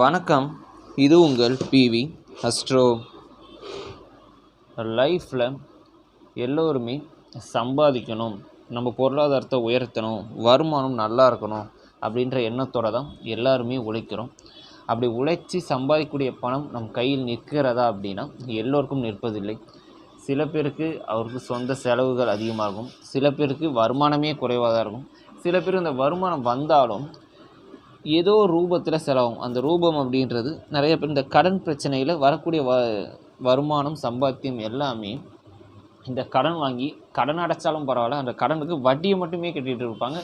வணக்கம். இது உங்கள் பிவி அஸ்ட்ரோ. லைஃப்பில் எல்லோருமே சம்பாதிக்கணும் நம்ம பொருளாதாரத்தை உயர்த்தணும் வருமானம் நல்லா இருக்கணும் அப்படின்ற எண்ணத்தோடு தான் எல்லாருமே உழைக்கிறோம். அப்படி உழைச்சி சம்பாதிக்கக்கூடிய பணம் நம் கையில் நிற்கிறதா அப்படின்னா எல்லோருக்கும் நிற்பதில்லை. சில பேருக்கு அவருக்கு சொந்த செலவுகள் அதிகமாகும் சில பேருக்கு வருமானமே குறைவாக தான் இருக்கும். சில பேர் இந்த வருமானம் வந்தாலும் ஏதோ ரூபத்தில் செலவாகும். அந்த ரூபம் அப்படின்றது நிறைய பேர் இந்த கடன் பிரச்சனையில் வரக்கூடிய வ வருமானம் சம்பாத்தியம் எல்லாமே இந்த கடன் வாங்கி கடன் அடைச்சாலும் பரவாயில்ல. அந்த கடனுக்கு வட்டியை மட்டுமே கட்டிகிட்டு இருப்பாங்க.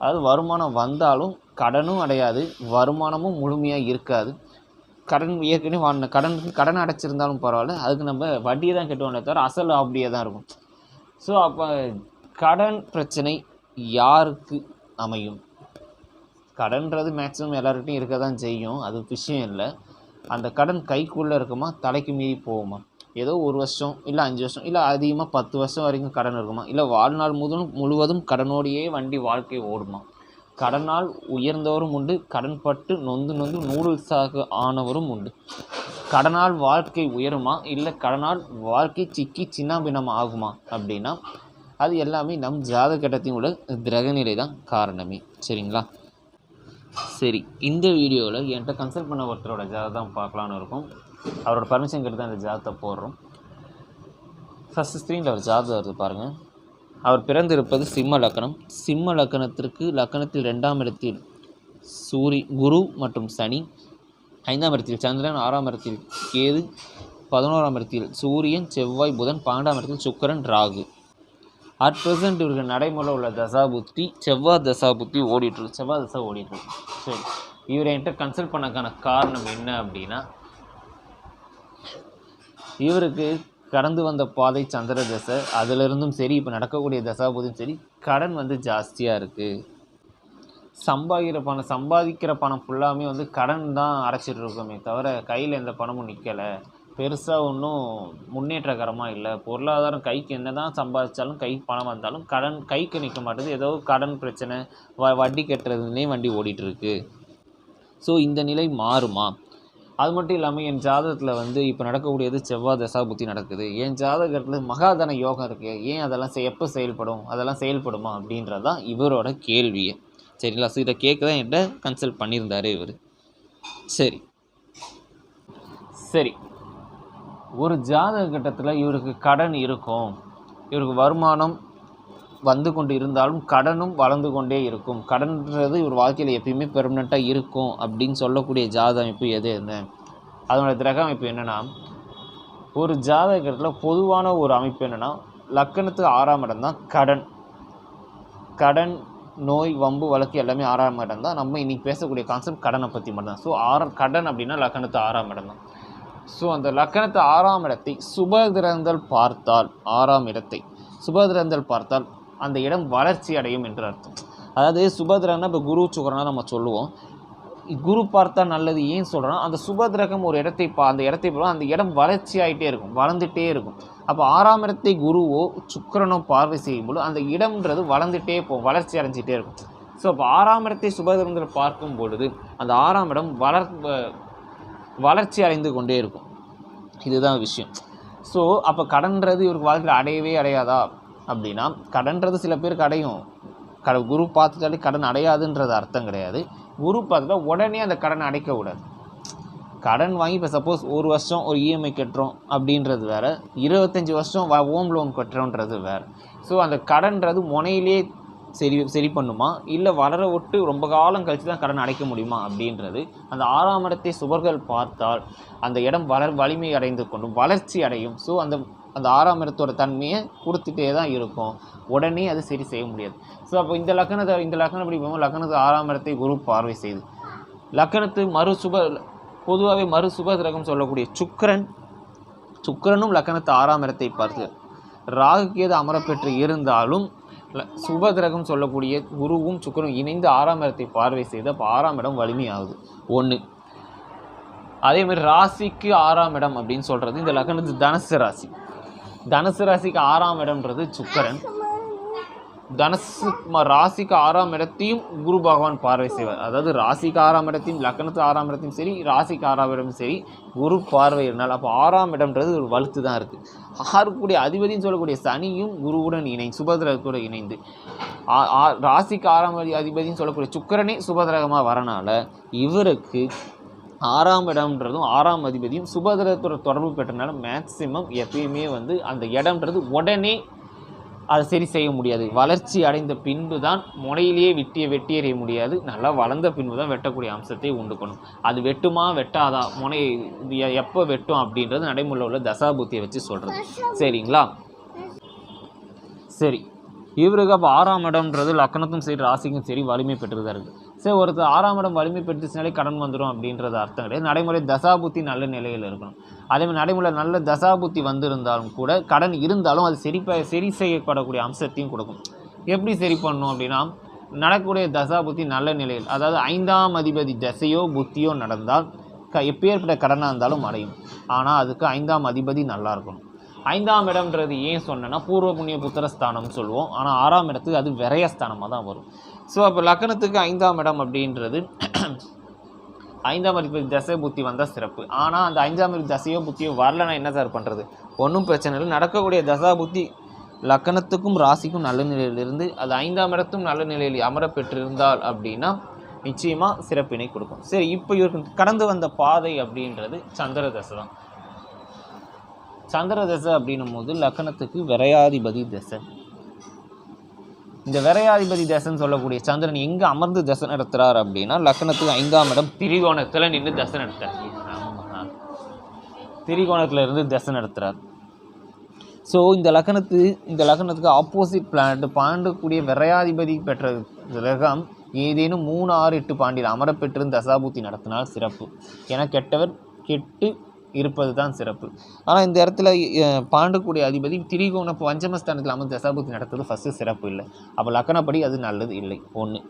அதாவது வருமானம் வந்தாலும் கடனும் அடையாது வருமானமும் முழுமையாக இருக்காது. கடன் ஏற்கனவே வாங்கின கடனுக்கு கடன் அடைச்சிருந்தாலும் பரவாயில்ல. அதுக்கு நம்ம வட்டியை தான் கட்டுவோம்ல தவிர அசல் அப்படியே தான் இருக்கும். ஸோ அப்போ கடன் பிரச்சனை யாருக்கு அமையும்? கடன்றது மேக்ஸிமம் எல்லார்கிட்டையும் இருக்க தான் செய்யும். அது விஷயம் இல்லை. அந்த கடன் கைக்குள்ளே இருக்குமா? தலைக்கு மீறி போகுமா? ஏதோ ஒரு வருஷம் இல்லை அஞ்சு வருஷம் இல்லை அதிகமாக பத்து வருஷம் வரைக்கும் கடன் இருக்குமா? இல்லை வாழ்நாள் முழுவதும் முழுவதும் கடனோடையே வண்டி வாழ்க்கை ஓடுமா? கடனால் உயர்ந்தவரும் உண்டு கடன்பட்டு நொந்து நொந்து நூடுல்ஸாக ஆனவரும் உண்டு. கடனால் வாழ்க்கை உயருமா? இல்லை கடனால் வாழ்க்கை சிக்கி சின்னாபின்னம் ஆகுமா? அப்படின்னா அது எல்லாமே நம் ஜாதகட்டத்தின் உள்ள கிரகநிலை தான் காரணமே. சரிங்களா? சரி இந்த வீடியோவில் என்கிட்ட கன்சல்ட் பண்ண ஒருத்தரோட ஜாதகம் பார்க்கலான்னு இருக்கும். அவரோட பர்மிஷன் கேட்டு தான் இந்த ஜாதகத்தை போடுறோம். ஃபஸ்ட்டு ஸ்க்ரீனில் ஒரு ஜாதகம் வருது பாருங்கள் அவர் பிறந்திருப்பது சிம்ம லக்கணம். சிம்ம லக்கணத்திற்கு லக்கணத்தில் ரெண்டாம் இடத்தில் சூரி குரு மற்றும் சனி. ஐந்தாம் இடத்தில் சந்திரன் ஆறாம் இடத்தில் கேது பதினோராம் இடத்தில் சூரியன் செவ்வாய் புதன் பன்னெண்டாம் இடத்தில் சுக்கரன் ராகு. அட் ப்ரெசென்ட் இவருக்கு நடைமுறை உள்ள தசாபுத்தி செவ்வாய் தசாபுத்தி ஓடிட்டுருக்கு செவ்வாய் தசா ஓடிட்டுருக்கு சரி. இவரை என்கிட்ட கன்சல்ட் பண்ணக்கான காரணம் என்ன அப்படின்னா இவருக்கு கடந்து வந்த பாதை சந்திர தசை அதிலிருந்தும் சரி இப்போ நடக்கக்கூடிய தசாபுதியும் சரி கடன் வந்து ஜாஸ்தியாக இருக்குது சம்பாதிக்கிற பணம் சம்பாதிக்கிற பணம் ஃபுல்லாமே வந்து கடன் தான் அடைச்சிட்டு இருக்கோமே தவிர கையில் எந்த பணமும் நிற்கலை பெருசாக ஒன்றும் முன்னேற்றகரமாக இல்லை. பொருளாதாரம் கைக்கு என்ன தான் சம்பாதிச்சாலும் கை பணம் வந்தாலும் கடன் கைக்கு நிற்க மாட்டேங்குது ஏதோ கடன் பிரச்சனை வ வட்டி கட்டுறதுலேயே வண்டி ஓடிட்டுருக்கு. ஸோ இந்த நிலை மாறுமா? அது மட்டும் இல்லாமல் என் ஜாதகத்தில் வந்து இப்போ நடக்கக்கூடியது செவ்வாய் தசா புத்தி நடக்குது. என் ஜாதகத்தில் மகாதன யோகம் இருக்குது ஏன் அதெல்லாம் எப்போ செயல்படும்? அதெல்லாம் செயல்படுமா? அப்படின்றது தான் இவரோட கேள்வியை. சரிங்களா? ஸோ இதை கேட்க தான் என்கிட்ட கன்சல்ட் பண்ணியிருந்தார் இவர். சரி. சரி. ஒரு ஜாதக கட்டத்தில் இவருக்கு கடன் இருக்கும். இவருக்கு வருமானம் வந்து கொண்டு இருந்தாலும் கடனும் வளர்ந்து கொண்டே இருக்கும். கடன்ன்றது இவர் வாழ்க்கையில் எப்பயுமே பெர்மனெண்ட்டாக இருக்கும் அப்படின்னு சொல்லக்கூடிய ஜாத அமைப்பு எது என்ன? அதனோட கிரக அமைப்பு என்னென்னா ஒரு ஜாதகத்தில் பொதுவான ஒரு அமைப்பு என்னென்னா லக்கணத்துக்கு ஆறாம் இடம் தான் கடன். கடன் நோய் வம்பு வழக்கு எல்லாமே ஆறாம் இடம் தான். நம்ம இன்றைக்கி பேசக்கூடிய கான்செப்ட் கடனை பற்றி மட்டும்தான். ஸோ ஆறாம் கடன் அப்படின்னா லக்கணத்து ஆறாம் இடம் தான். ஸோ அந்த லக்கணத்தை ஆறாம் இடத்தை சுபதிரங்கள் பார்த்தால் ஆறாம் இடத்தை சுபகிரகங்கள் பார்த்தால் அந்த இடம் வளர்ச்சி அடையும் என்று அர்த்தம். அதாவது சுபகிரகம்னா இப்போ குரு சுக்கரனா நம்ம சொல்லுவோம். குரு பார்த்தா நல்லது ஏன் சொல்கிறோன்னா அந்த சுபதிரகம் ஒரு இடத்தை பா அந்த இடத்தை போல அந்த இடம் வளர்ச்சி ஆகிட்டே இருக்கும் வளர்ந்துட்டே இருக்கும். அப்போ ஆறாம் இடத்தை குருவோ சுக்கிரனோ பார்வை செய்யும்போது அந்த இடம்ன்றது வளர்ந்துட்டே போகும் வளர்ச்சி அடைஞ்சிட்டே இருக்கும். ஸோ அப்போ ஆறாம் இடத்தை சுபதிரங்கள் பார்க்கும் பொழுது அந்த ஆறாம் இடம் வளர் வ- வளர்ச்சி அடைந்து கொண்டே இருக்கும். இதுதான் விஷயம். ஸோ அப்போ கடன்றது இவருக்கு வாழ்க்கையில் அடையவே அடையாதா? அப்படின்னா கடன்றது சில பேருக்கு அடையும். கட குரு பார்த்துட்டாலே கடன் அடையாதுன்றது அர்த்தம் கிடையாது. குரு பார்த்துட்டா உடனே அந்த கடன் அடைக்கக்கூடாது. கடன் வாங்கி இப்போ சப்போஸ் ஒரு வருஷம் ஒரு இஎம்ஐ கட்டுறோம் அப்படின்றது வேற. இருபத்தஞ்சி வருஷம் ஹோம் லோன் கட்டுறோன்றது வேற. ஸோ அந்த கடன்றது முனையிலே சரி சரி பண்ணுமா? இல்லை வளர விட்டு ரொம்ப காலம் கழித்து தான் கடன் அடைக்க முடியுமா? அப்படின்றது அந்த ஆறாம் இடத்தை சுவர்கள் பார்த்தால் அந்த இடம் வளர் வலிமை அடைந்து கொண்டும் வளர்ச்சி அடையும். ஸோ அந்த அந்த ஆறாம் இடத்தோட தன்மையை கொடுத்துட்டே தான் இருக்கும். உடனே அது சரி செய்ய முடியாது. ஸோ அப்போ இந்த லக்கணத்தை இந்த லக்கணம் எப்படி போகும் லக்கணத்து ஆறாம் இடத்தை குரு பார்வை செய்து. லக்கணத்து மறு சுப பொதுவாகவே மறு சுப கிரகம் சொல்லக்கூடிய சுக்கரன் சுக்கரனும் லக்கணத்து ஆறாம் இடத்தை பார்த்து. ராகுக்கேது அமரப்பெற்று இருந்தாலும் ல- சொல்லக்கூடிய குருவும் சுக்கரும் இணைந்து ஆறாம் இடத்தை பார்வை செய்து அப்போ ஆறாம் இடம் வலிமையாகுது. ஒன்று அதே மாதிரி ராசிக்கு ஆறாம் இடம் அப்படின்னு சொல்கிறது இந்த லக்னத்து தனுசு ராசி. தனுசு ராசிக்கு ஆறாம் இடம்ன்றது சுக்கிரன். தனுசு ராசிக்கு ஆறாம் இடத்தையும் குரு பகவான் பார்வை செய்வார். அதாவது ராசிக்கு ஆறாம் இடத்தையும் லக்னத்து ஆறாம் இடத்தையும் சரி ராசிக்கு ஆறாம் இடமும் சரி குரு பார்வை இருந்தால் அப்போ ஆறாம் இடம்ன்றது ஒரு வலுத்து தான் இருக்குது ஆறுக்கூடிய அதிபதின்னு சொல்லக்கூடிய சனியும் குருவுடன் இணைந்து சுபதிரகத்தோடு இணைந்து. ராசிக்கு ஆறாம் அதி- அதிபதின்னு சொல்லக்கூடிய சுக்கரனே சுபதிரகமாக வரனால இவருக்கு ஆறாம் இடம்ன்றதும் ஆறாம் அதிபதியும் சுபதிரகத்தோட தொடர்பு பெற்றனால மேக்சிமம் எப்பயுமே வந்து அந்த இடம்ன்றது உடனே அதை சரி செய்ய முடியாது. வளர்ச்சி அடைந்த பின்பு தான் முனையிலேயே வெட்டிய வெட்டி எறிய முடியாது. நல்லா வளர்ந்த பின்பு தான் வெட்டக்கூடிய அம்சத்தை உண்டுக்கணும் அது வெட்டுமா வெட்டாதா முனை எப்போ வெட்டும் அப்படின்றது நடைமுறையில் உள்ள தசாபுத்தியை வச்சு சொல்கிறது சரிங்களா? சரி. இவருக்கு அப்போ ஆறாம் இடம்ன்றது லக்கணத்தும் சரி ராசிக்கும் சரி வலிமை பெற்றுதான் இருக்குது சரி ஒருத்தர் ஆறாம் இடம் வலிமை பெற்றுச்சுனாலே கடன் வந்துடும் அப்படின்றது அர்த்தம் கிடையாது. நடைமுறை தசாபுத்தி நல்ல நிலையில் இருக்கணும். அதேமாதிரி நடைமுறை நல்ல தசாபுத்தி வந்திருந்தாலும் கூட கடன் இருந்தாலும் அது சரி ப- சரி செய்யப்படக்கூடிய அம்சத்தையும் கொடுக்கும். எப்படி சரி பண்ணணும் அப்படின்னா நடக்கக்கூடிய தசா புத்தி நல்ல நிலையில் அதாவது ஐந்தாம் அதிபதி தசையோ புத்தியோ நடந்தால் க எப்பேற்பட்ட கடனாக இருந்தாலும் அடையும். ஆனால் அதுக்கு ஐந்தாம் அதிபதி நல்லா இருக்கணும். ஐந்தாம் இடம்ன்றது ஏன் சொன்னேன்னா பூர்வ புண்ணிய புத்திரஸ்தானம்னு சொல்லுவோம். ஆனால் ஆறாம் இடத்துக்கு அது விரயஸ்தானமாக தான் வரும். ஸோ அப்போ லக்னத்துக்கு ஐந்தாம் இடம் அப்படின்றது ஐந்தாம் அதிபதி தசை புத்தி வந்தால் சிறப்பு. ஆனால் அந்த ஐந்தாம் அதிபதி தசையோ புத்தியோ வரலன்னா என்ன சார் பண்ணுறது ஒன்றும் பிரச்சனை இல்லை. நடக்கக்கூடிய தசா புத்தி லக்கணத்துக்கும் ராசிக்கும் நல்ல நிலையில் இருந்து அது ஐந்தாம் இடத்தும் நல்ல நிலையில் அமர பெற்றிருந்தால் அப்படின்னா நிச்சயமாக சிறப்பினை கொடுக்கும். சரி இப்போ இவருக்கு கடந்து வந்த பாதை அப்படின்றது சந்திர தசை தான். சந்திர தசை அப்படின்னும் போது லக்கணத்துக்கு விரையாதிபதி தசை. இந்த விரையாதிபதி தசைன்னு சொல்லக்கூடிய சந்திரன் எங்கே அமர்ந்து தசை நடத்துகிறார் அப்படின்னா லக்கணத்துக்கு ஐந்தாம் இடம் திரிகோணத்தில் நின்று தசை நடத்தார் ஆமா. திரிகோணத்தில் இருந்து தசை நடத்துகிறார் ஸோ இந்த லக்கணத்து இந்த லக்கணத்துக்கு ஆப்போசிட் பிளானட் பாண்டக்கூடிய விரையாதிபதி பெற்ற கிரகம் ஏதேனும் மூணு ஆறு எட்டு பாண்டியில் அமரப்பெற்று தசாபூத்தி நடத்தினால் சிறப்பு. என கெட்டவர் கெட்டு இருப்பது தான் சிறப்பு. ஆனால் இந்த இடத்துல பாண்டக்கூடிய அதிபதி திரிகோண பஞ்சமஸ்தானத்தில் அமர்ந்து தசாபுத்தி நடத்துறது ஃபஸ்ட்டு சிறப்பு இல்லை. அப்போ லக்கணப்படி அது நல்லது இல்லை. ஒன்று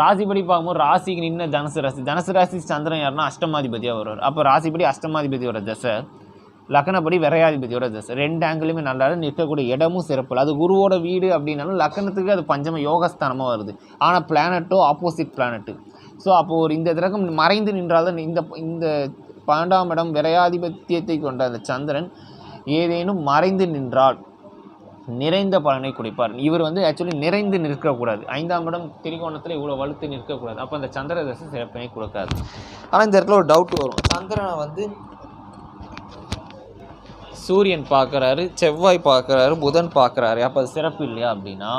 ராசிப்படி பார்க்கும்போது ராசிக்கு நின்ன தனுசு ராசி. தனுசு ராசி சந்திரன் யாருன்னா அஷ்டமாதிபதியாக வருவார். அப்போ ராசிப்படி அஷ்டமாதிபதியோட தசை லக்கணப்படி விரையாதிபதியோட தசை. ரெண்டு ஆங்கிளுமே நல்லா நிற்கக்கூடிய இடமும் சிறப்பு இல்லை. அது குருவோட வீடு அப்படின்னாலும் லக்கணத்துக்கு அது பஞ்சம யோகஸ்தானமாக வருது. ஆனால் பிளானட்டோ ஆப்போசிட் பிளானட்டு ஸோ அப்போ ஒரு இந்த கிரகம் மறைந்து நின்றால் தான் இந்த இந்த பன்னெண்டாம் இடம் விரையாதிபத்தியத்தை கொண்ட அந்த சந்திரன் ஏதேனும் மறைந்து நின்றால் நிறைந்த பலனை கொடுப்பார். இவர் வந்து ஆக்சுவலி நிறைந்து நிற்கக்கூடாது. ஐந்தாம் இடம் திரிகோணத்தில் இவ்வளோ வலுத்து நிற்கக்கூடாது. அப்போ அந்த சந்திர தசை சிறப்பினை கொடுக்காது. ஆனால் இந்த இடத்துல ஒரு டவுட் வரும். சந்திரனை வந்து சூரியன் பார்க்குறாரு செவ்வாய் பார்க்குறாரு புதன் பார்க்குறாரு. அப்போ அது சிறப்பு இல்லையா அப்படின்னா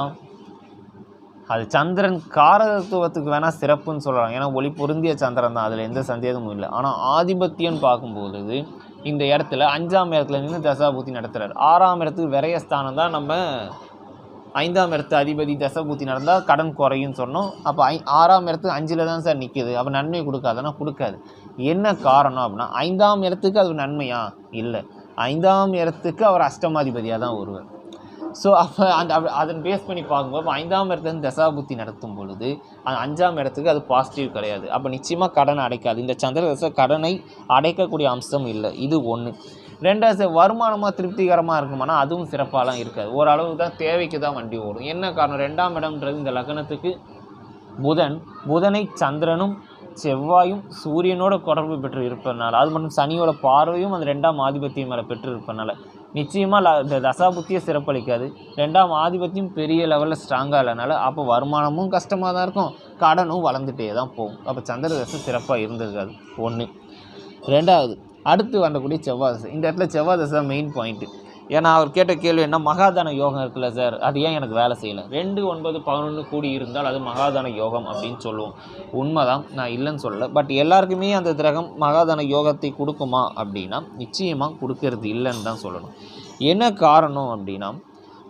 அது சந்திரன் காரகத்துவத்துக்கு வேணால் சிறப்புன்னு சொல்கிறாங்க ஏன்னா ஒளி பொருந்திய சந்திரன் தான். அதில் எந்த சந்தேகமும் இல்லை. ஆனால் ஆதிபத்தியம்னு பார்க்கும்பொழுது இந்த இடத்துல அஞ்சாம் இடத்துல நின்று தசாபூத்தி நடத்துகிறார் ஆறாம் இடத்துக்கு விரயஸ்தானம் தான் நம்ம ஐந்தாம் இடத்து அதிபதி தசபூத்தி நடந்தால் கடன் குறையும்னு சொன்னோம். அப்போ ஐ ஆறாம் இடத்துக்கு அஞ்சில் தான் சார் நிற்கிது அப்போ நன்மை கொடுக்காதுன்னா கொடுக்காது. என்ன காரணம் அப்படின்னா ஐந்தாம் இடத்துக்கு அது நன்மையா? இல்லை. ஐந்தாம் இடத்துக்கு அவர் அஷ்டமாதிபதியாக தான் வருவார். ஸோ அப்போ அந்த அதன் பேஸ் பண்ணி பார்க்கும்போது ஐந்தாம் இடத்துலேருந்து தசாபுத்தி நடத்தும் பொழுது அந்த அஞ்சாம் இடத்துக்கு அது பாசிட்டிவ் கிடையாது. அப்போ நிச்சயமாக கடனை அடைக்காது. இந்த சந்திர தசை கடனை அடைக்கக்கூடிய அம்சம் இல்லை. இது ஒன்று ரெண்டாவது வருமானமாக திருப்திகரமாக இருக்குமானா அதுவும் சிறப்பாலாம் இருக்காது. ஓரளவு தான் தேவைக்கு தான் வண்டி ஓடும். என்ன காரணம்? ரெண்டாம் இடம்ன்றது இந்த லக்னத்துக்கு புதன். புதனை சந்திரனும் செவ்வாயும் சூரியனோட தொடர்பு பெற்று இருப்பதனால அது மட்டும் சனியோட பார்வையும் அந்த ரெண்டாம் ஆதிபத்தியம் மேலே பெற்று இருப்பதனால நிச்சயமாக ல இந்த தசாபுத்தியை சிறப்பளிக்காது. ரெண்டாம் ஆதிபத்தியம் பெரிய லெவலில் ஸ்ட்ராங்காக இல்லைனால அப்போ வருமானமும் கஷ்டமாக தான் இருக்கும். கடனும் வளர்ந்துட்டே தான் போகும். அப்போ சந்திர தசை சிறப்பாக இருந்திருக்காது ஒன்று ரெண்டாவது அடுத்து வரக்கூடிய செவ்வாய் தசை இந்த இடத்துல செவ்வாய் தசை மெயின் பாயிண்ட்டு ஏன்னா அவர் கேட்ட கேள்வி என்ன? மகாதான யோகம் இருக்குல்ல சார் அது ஏன் எனக்கு வேலை செய்யலை? ரெண்டு ஒன்பது பதினொன்று கூடி இருந்தால் அது மகாதான யோகம் அப்படின்னு சொல்லுவோம். உண்மைதான். நான் இல்லைன்னு சொல்லலை. பட் எல்லாருக்குமே அந்த கிரகம் மகாதான யோகத்தை கொடுக்குமா அப்படின்னா நிச்சயமாக கொடுக்கறது இல்லைன்னு தான் சொல்லணும். என்ன காரணம் அப்படின்னா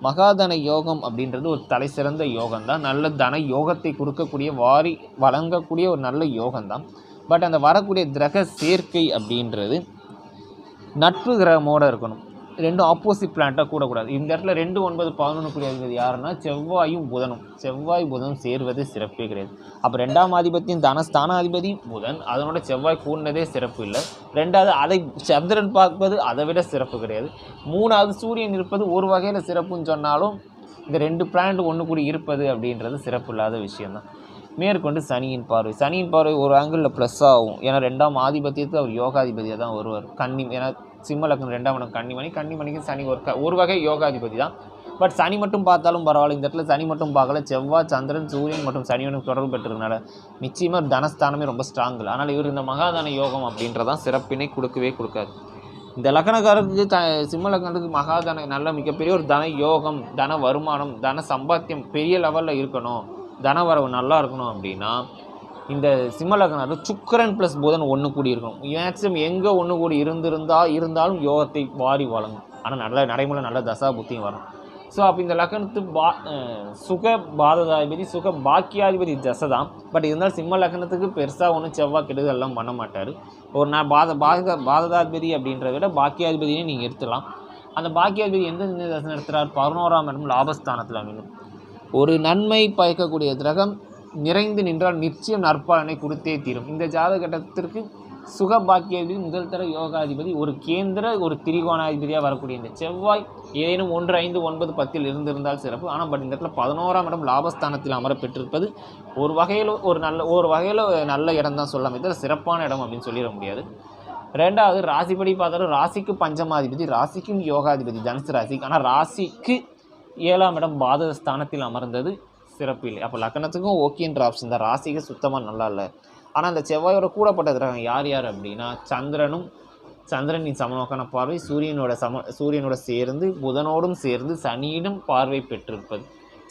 மகாதன யோகம் அப்படின்றது ஒரு தலை சிறந்த யோகம் தான் நல்ல தன யோகத்தை கொடுக்கக்கூடிய வாரி வழங்கக்கூடிய ஒரு நல்ல யோகம் தான் பட் அந்த வரக்கூடிய கிரக சேர்க்கை அப்படின்றது நட்பு கிரகமோடு இருக்கணும். ரெண்டும் ஆப்போசிட் பிளானட்டாக கூடக்கூடாது. இந்த இடத்துல ரெண்டு ஒன்பது பதினொன்று கூடிய அதிபதி யாருன்னா செவ்வாயும் புதனும். செவ்வாய் புதன் சேர்வது சிறப்பே கிடையாது. அப்போ ரெண்டாம் ஆதிபத்தியம் தனஸ்தானாதிபதி புதன். அதனோட செவ்வாய் கூடினதே சிறப்பு இல்லை. ரெண்டாவது அதை சந்திரன் பார்ப்பது அதை விட சிறப்பு கிடையாது. மூணாவது சூரியன் இருப்பது ஒரு வகையில் சிறப்புன்னு சொன்னாலும் இந்த ரெண்டு பிளானட் ஒன்று கூடி இருப்பது அப்படின்றது சிறப்பு இல்லாத விஷயம்தான். மேற்கொண்டு சனியின் பார்வை. சனியின் பார்வை ஒரு ஆங்கிளில் ப்ளஸ் ஆகும். ஏன்னா ரெண்டாம் ஆதிபத்தியத்தில் அவர் யோகாதிபதியாக தான் வருவார். கன்னி ஏன்னா சிம்ம லக்னம் ரெண்டாம் இடம் கன்னிமணி கன்னிமணிக்கு சனி ஒரு க- ஒரு வகை யோகாதிபதி தான். பட் சனி மட்டும் பார்த்தாலும் பரவாயில்ல. இந்த இடத்துல சனி மட்டும் பார்க்கல. செவ்வாய் சந்திரன் சூரியன் மற்றும் சனியனும் தொடர்பு பெற்றதுனால நிச்சயமாக தனஸ்தானமே ரொம்ப ஸ்ட்ராங் இல்லை. ஆனால் இவர் இந்த மகாதான யோகம் அப்படின்றதான் சிறப்பினை கொடுக்கவே கொடுக்காது. இந்த லக்னக்காரருக்கு த சிம்ம லக்னத்துக்கு மகாதன நல்ல மிகப்பெரிய ஒரு தன யோகம் தன வருமானம் தன சம்பாத்தியம் பெரிய லெவலில் இருக்கணும். தன வரவு நல்லா இருக்கணும் அப்படின்னா இந்த சிம்ம சுக்கரன் ப்ளஸ் புதன் ஒன்று கூடி இருக்கணும். மேக்ஸிமம் எங்கே ஒன்று கூடி இருந்திருந்தா இருந்தாலும் யோகத்தை வாரி வழங்கும். ஆனால் நல்ல நடைமுறை நல்ல தசா புத்தியும் வரும். ஸோ அப்போ இந்த லக்னத்து பா சுக பாததாதிபதி சுக பாக்கியாதிபதி தசை தான் பட் இருந்தாலும் சிம்ம லக்னத்துக்கு பெருசாக ஒன்றும் செவ்வாய் கெடுதல் எல்லாம் பண்ண மாட்டார். ஒரு நான் பாத பாத பாததாதிபதி அப்படின்றத விட பாக்கியாதிபதினே நீங்கள் எடுத்துடலாம் அந்த பாக்கியாதிபதி எந்த தசை நடத்துகிறார் பதினோராம் இடம் லாபஸ்தானத்தில் அமையும். ஒரு நன்மை பயக்கக்கூடிய கிரகம் நிறைந்து நின்றால் நிச்சயம் நற்பலனை கொடுத்தே தீரும். இந்த ஜாதகட்டத்திற்கு சுக பாக்கியாதிபதி முதல் தர யோகாதிபதி ஒரு கேந்திர ஒரு திரிகோணாதிபதியாக வரக்கூடிய இந்த செவ்வாய் ஏதேனும் ஒன்று ஐந்து ஒன்பது பத்தில் இருந்திருந்தால் சிறப்பு. ஆனால் பட் இந்த இடத்துல பதினோராம் இடம் லாபஸ்தானத்தில் அமர பெற்றிருப்பது ஒரு வகையில் ஒரு நல்ல ஒரு வகையில் நல்ல இடம் தான் சொல்லலாம். இதில் சிறப்பான இடம் அப்படின்னு சொல்லிட முடியாது. ரெண்டாவது ராசிப்படி பார்த்தாலும் ராசிக்கு பஞ்சமாதிபதி ராசிக்கும் யோகாதிபதி தனுசு ராசி. ஆனால் ராசிக்கு ஏழாம் இடம் பாதக ஸ்தானத்தில் அமர்ந்தது. சிறப்பு இல்லை. அப்போ லக்னத்துக்கும் ஓகேன்ற ஆப்ஷன் தான். ராசிக்கு சுத்தமாக நல்லா இல்லை. ஆனால் அந்த செவ்வாயோட கூடப்பட்ட கிரகம் யார் யார் அப்படின்னா சந்திரனும் சந்திரனின் சமநோக்கான பார்வை சூரியனோட சம சூரியனோட சேர்ந்து புதனோடும் சேர்ந்து சனியிடம் பார்வை பெற்றிருப்பது.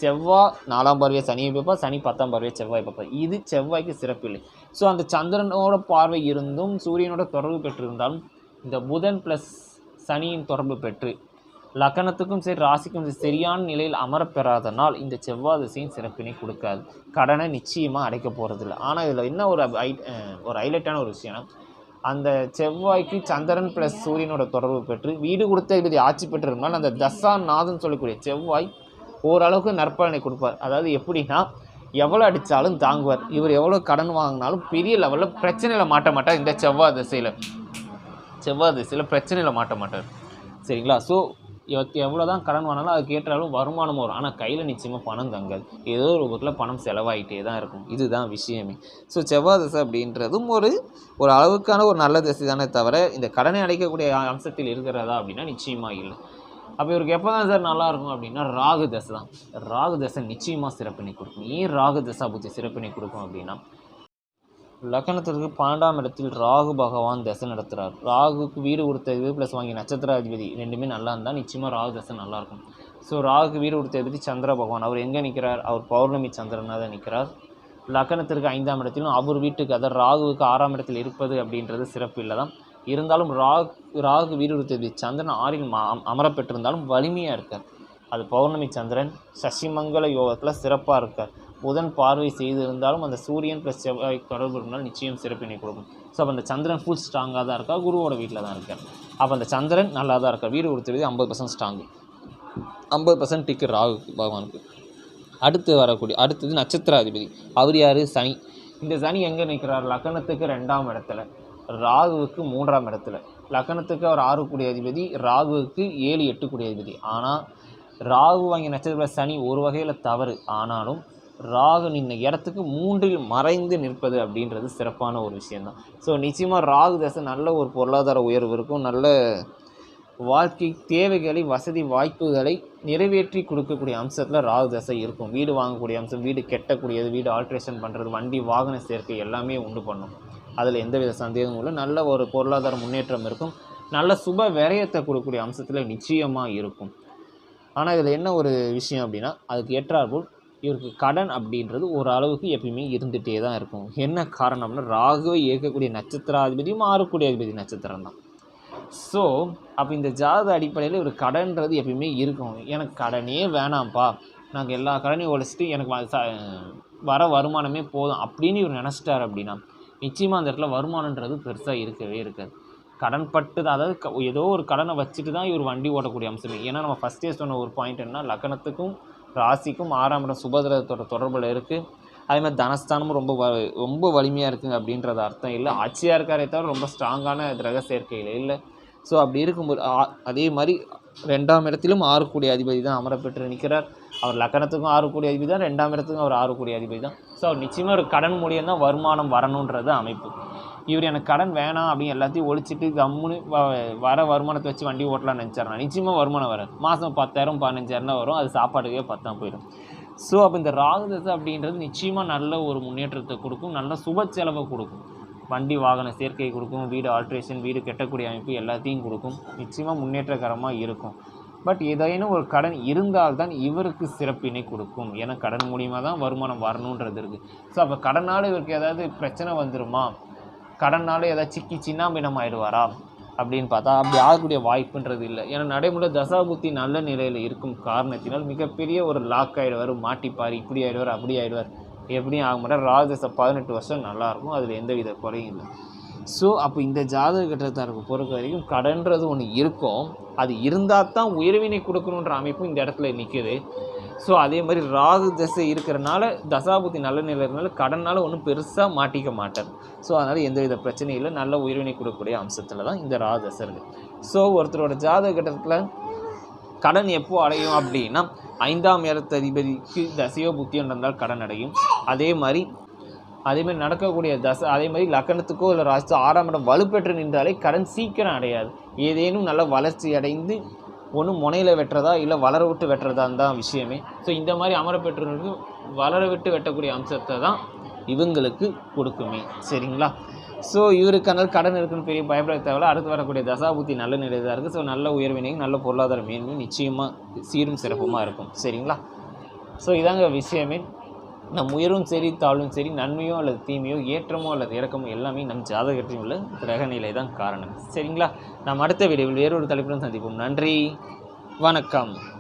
செவ்வாய் நாலாம் பார்வையை சனியை பார்ப்பா சனி பத்தாம் பார்வையை செவ்வாய் பார்ப்பா இது செவ்வாய்க்கு சிறப்பு இல்லை. ஸோ அந்த சந்திரனோட பார்வை இருந்தும் சூரியனோட தொடர்பு பெற்றிருந்தாலும் இந்த புதன் ப்ளஸ் சனியின் தொடர்பு பெற்று லக்கணத்துக்கும் சரி ராசிக்கும் சரி சரியான நிலையில் அமரப்பெறாதனால் இந்த செவ்வாய் திசையும் சிறப்பினை கொடுக்காது. கடனை நிச்சயமாக அடைக்க போகிறதில்ல ஆனால் இதில் என்ன ஒரு ஐ ஒரு ஹைலைட்டான ஒரு விஷயம்னா அந்த செவ்வாய்க்கு சந்திரன் ப்ளஸ் சூரியனோட தொடர்பு பெற்று வீடு கொடுத்த இப்படி ஆட்சி பெற்றிருந்தால் அந்த தசா நாதன் சொல்லக்கூடிய செவ்வாய் ஓரளவுக்கு நற்பலனை கொடுப்பார். அதாவது எப்படின்னா எவ்வளோ அடித்தாலும் தாங்குவார். இவர் எவ்வளோ கடன் வாங்கினாலும் பெரிய லெவலில் பிரச்சனையில் மாட்ட மாட்டார் இந்த செவ்வாய் திசையில். செவ்வாய் திசையில் பிரச்சனையில் மாட்ட மாட்டார். சரிங்களா? ஸோ எவ்வளோ தான் கடன் வாங்கினாலும் அதுக்கு ஏற்ற அளவு வருமானம் வரும். ஆனால் கையில் நிச்சயமாக பணம் தங்காது. ஏதோ ஒரு ஊரில் பணம் செலவாயிட்டே தான் இருக்கும். இதுதான் விஷயமே. ஸோ செவ்வாய் திசை அப்படின்றதும் ஒரு ஒரு அளவுக்கான ஒரு நல்ல திசை தானே தவிர இந்த கடனை அடைக்கக்கூடிய அம்சத்தில் இருக்கிறதா அப்படின்னா நிச்சயமாக இல்லை. அப்போ இவருக்கு எப்போ தான் சார் நல்லா இருக்கும் அப்படின்னா ராகு தசை தான். ராகு தசை நிச்சயமாக சிறப்பினை கொடுக்கும். ஏன் ராகு தசா புத்தி சிறப்பினை கொடுக்கும் அப்படின்னா லக்னத்திற்கு பன்னெண்டாம் இடத்தில் ராகு பகவான் தசை நடத்துகிறார் ராகுக்கு வீடு கொடுத்தது ப்ளஸ் வாங்கி நட்சத்திராதிபதி ரெண்டுமே நல்லா இருந்தால் நிச்சயமாக ராகு தசை நல்லாயிருக்கும் ஸோ ராகுக்கு வீடு கொடுத்ததிபதி சந்திர பகவான். அவர் எங்கே நிற்கிறார் அவர் பௌர்ணமி சந்திரனாக தான் நிற்கிறார் லக்னத்திற்கு ஐந்தாம் இடத்திலும் அவர் வீட்டுக்கு அதாவது ராகுவுக்கு ஆறாம் இடத்தில் இருப்பது அப்படின்றது சிறப்பு இல்லை தான் இருந்தாலும் ராகு ராகு வீடு கொடுத்ததிபதி சந்திரன் ஆறில் அமரப்பெற்றிருந்தாலும் வலிமையாக இருக்கார். அது பௌர்ணமி சந்திரன் சசிமங்கல யோகத்தில் சிறப்பாக இருக்கார். புதன் பார்வை செய்திருந்தாலும் அந்த சூரியன் ப்ளஸ் செவ்வாய் தொடர்பு இருந்தால் நிச்சயம் சிறப்பினை கொடுக்கும். ஸோ அப்போ அந்த சந்திரன் ஃபுல் ஸ்ட்ராங்காக தான் இருக்கா? குருவோட வீட்டில் தான் இருக்கார். அப்போ அந்த சந்திரன் நல்லா தான் இருக்கார். வீடு கொடுத்தது ஐம்பது பர்சன்ட் ஸ்ட்ராங்கு ஐம்பது பர்சன்ட் டிக்கு ராகு பகவானுக்கு. அடுத்து வரக்கூடிய அடுத்தது நட்சத்திராதிபதி. அவர் யார்? சனி. இந்த சனி எங்கே நிற்கிறார் லக்னத்துக்கு ரெண்டாம் இடத்துல. ராகுவுக்கு மூன்றாம் இடத்துல. லக்னத்துக்கு அவர் ஆறு கூடிய அதிபதி ராகுவுக்கு ஏழு எட்டு கூடிய அதிபதி. ஆனால் ராகு வாங்கிய நட்சத்திர சனி ஒரு வகையில் தவறு. ஆனாலும் ராகு நின்ன இடத்துக்கு மூன்றில் மறைந்து நிற்பது அப்படின்றது சிறப்பான ஒரு விஷயந்தான் ஸோ நிச்சயமாக ராகு தசை நல்ல ஒரு பொருளாதார உயர்வு இருக்கும். நல்ல வாழ்க்கை தேவைகளை வசதி வாய்ப்புகளை நிறைவேற்றி கொடுக்கக்கூடிய அம்சத்தில் ராகு தசை இருக்கும். வீடு வாங்கக்கூடிய அம்சம் வீடு கெட்டக்கூடியது வீடு ஆல்ட்ரேஷன் பண்ணுறது வண்டி வாகன சேர்க்கை எல்லாமே உண்டு பண்ணும். அதில் எந்தவித சந்தேகமும் இல்லை. நல்ல ஒரு பொருளாதார முன்னேற்றம் இருக்கும். நல்ல சுப விரயத்தை கொடுக்கக்கூடிய அம்சத்தில் நிச்சயமாக இருக்கும். ஆனால் இதில் என்ன ஒரு விஷயம் அப்படின்னா அதுக்கு ஏற்றாற்போல் இவருக்கு கடன் அப்படின்றது ஓரளவுக்கு எப்பயுமே இருந்துகிட்டே தான் இருக்கும். என்ன காரணம்னா ராகுவை இயக்கக்கூடிய நட்சத்திராதிபதியும் மாறக்கூடிய அதிபதி நட்சத்திரம் தான். ஸோ அப்போ இந்த ஜாத அடிப்படையில் ஒரு கடன்றது எப்பயுமே இருக்கும். எனக்கு கடனே வேணாம்ப்பா. நாங்கள் எல்லா கடனையும் ஒழிச்சிட்டு எனக்கு வர வருமானமே போதும் அப்படின்னு இவர் நினச்சிட்டார் அப்படின்னா நிச்சயமாக அந்த இடத்துல வருமானன்றது பெருசாக இருக்கவே இருக்காது. கடன் பட்டு தான் அதாவது க- ஏதோ ஒரு கடனை வச்சுட்டு தான் இவர் வண்டி ஓட்டக்கூடிய அம்சமே. ஏன்னா நம்ம ஃபஸ்ட்டே சொன்ன ஒரு பாயிண்ட் என்ன லக்னத்துக்கும் ராசிக்கும் ஆறாம் இடம் சுபதிரத்தோட தொடர்பில் இருக்குது அதே மாதிரி தனஸ்தானமும் ரொம்ப வ ரொம்ப வலிமையாக இருக்குங்க அப்படின்றது அர்த்தம் இல்லை. ஆட்சியாக இருக்காரே தவிர ரொம்ப ஸ்ட்ராங்கான கிரக சேர்க்கையில் இல்லை. ஸோ அப்படி இருக்கும்போது அதே மாதிரி ரெண்டாம் இடத்திலும் ஆறக்கூடிய அதிபதி தான் அமரப்பெற்று நிற்கிறார் அவர் லக்கணத்துக்கும் ஆறு அதிபதி தான். ரெண்டாம் இடத்துக்கும் அவர் ஆறு அதிபதி தான். ஸோ அவர் நிச்சயமாக ஒரு கடன் மூலியம் தான் வருமானம் வரணுன்றது அமைப்பு. இவர் எனக்கு கடன் வேணாம் அப்படின்னு எல்லாத்தையும் ஒழிச்சிட்டு கம்முன்னு வ- வர வருமானத்தை வச்சு வண்டி ஓட்டலாம்னு நினச்சாருனா நிச்சயமாக வருமானம் வராது. மாதம் பத்தாயிரம் பதினஞ்சாயிரம் தான் வரும். அது சாப்பாட்டுக்கே பத்தாம் போயிடும். ஸோ அப்போ இந்த ராகுதசை அப்படின்றது நிச்சயமாக நல்ல ஒரு முன்னேற்றத்தை கொடுக்கும். நல்ல சுப செலவை கொடுக்கும். வண்டி வாகன சேர்க்கை கொடுக்கும். வீடு ஆல்ட்ரேஷன் வீடு கட்டக்கூடிய அமைப்பு எல்லாத்தையும் கொடுக்கும். நிச்சயமாக முன்னேற்றகரமாக இருக்கும். பட் ஏதேனும் ஒரு கடன் இருந்தால்தான் இவருக்கு சிறப்பினை கொடுக்கும். ஏன்னா கடன் மூலியமாக தான் வருமானம் வரணுன்றது இருக்குது ஸோ அப்போ கடனால் இவருக்கு ஏதாவது பிரச்சனை வந்துருமா? கடனால் ஏதாச்சும் சிக்கி ஆயிடுவாரா? அப்படின்னு பார்த்தா அப்படி ஆகக்கூடிய வாய்ப்புன்றது இல்லை. ஏன்னா நடைமுறை தசாபுத்தி நல்ல நிலையில் இருக்கும் காரணத்தினால் மிகப்பெரிய ஒரு லாக் ஆகிடுவார் மாட்டிப்பார் இப்படி ஆயிடுவார் அப்படி ஆகிடுவார் எப்படியும் ஆக மாட்டார். ராஜச பதினெட்டு வருஷம் நல்லாயிருக்கும் அதில் எந்த வித குறையும் இல்லை. ஸோ அப்போ இந்த ஜாதக கட்டத்தாருக்கு பொறுத்த வரைக்கும் கடன்றது ஒன்று இருக்கும். அது இருந்தால் தான் உயர்வினை கொடுக்கணுன்ற அமைப்பும் இந்த இடத்துல நிற்குது ஸோ அதே மாதிரி ராகு தசை இருக்கிறனால தசாபுத்தி நல்ல நிலை இருக்கனால கடனால் ஒன்றும் பெருசாக மாட்டிக்க மாட்டார். ஸோ அதனால் எந்த வித பிரச்சனையும் இல்லை. நல்ல உயிர்வினை கொடுக்கக்கூடிய அம்சத்தில் தான் இந்த ராகு தசை இருக்குது ஸோ ஒருத்தரோட ஜாதக கட்டத்தில் கடன் எப்போ அடையும் அப்படின்னா ஐந்தாம் இடத்து அதிபதிக்கு தசையோ புத்தியோ நடந்தால் கடன் அடையும். அதே மாதிரி அதேமாதிரி நடக்கக்கூடிய தசை அதே மாதிரி லக்கணத்துக்கோ இல்லை ராசிக்கோ ஆறாம் இடம் வலுப்பெற்று நின்றாலே கடன் சீக்கிரம் அடையாது. ஏதேனும் நல்ல வளர்ச்சி அடைந்து ஒன்று முனையில் வெட்டுறதா இல்லை வளர விட்டு வெட்டுறதான் தான் விஷயமே. ஸோ இந்த மாதிரி அமர வளர விட்டு வெட்டக்கூடிய அம்சத்தை தான் இவங்களுக்கு கொடுக்குமே. சரிங்களா? ஸோ இவருக்கு அதனால் கடன் இருக்குன்னு பெரிய பயப்பட தேவையில்ல. அடுத்து வரக்கூடிய தசாபுத்தி நல்ல நிலையில் தான் இருக்குது ஸோ நல்ல உயர்வினையும் நல்ல பொருளாதார மேன்மையும் நிச்சயமாக சீரும் சிறப்புமாக இருக்கும். சரிங்களா? ஸோ இதாங்க விஷயமே. நம் உயரும் சரி தாழ்வும் சரி நன்மையோ அல்லது தீமையோ ஏற்றமோ அல்லது இறக்கமோ எல்லாமே நம் ஜாதகத்தில் உள்ள கிரக நிலை தான் காரணம். சரிங்களா? நாம் அடுத்த வீடியோவில் வேறொரு தலைப்புடன் சந்திப்போம். நன்றி. வணக்கம்.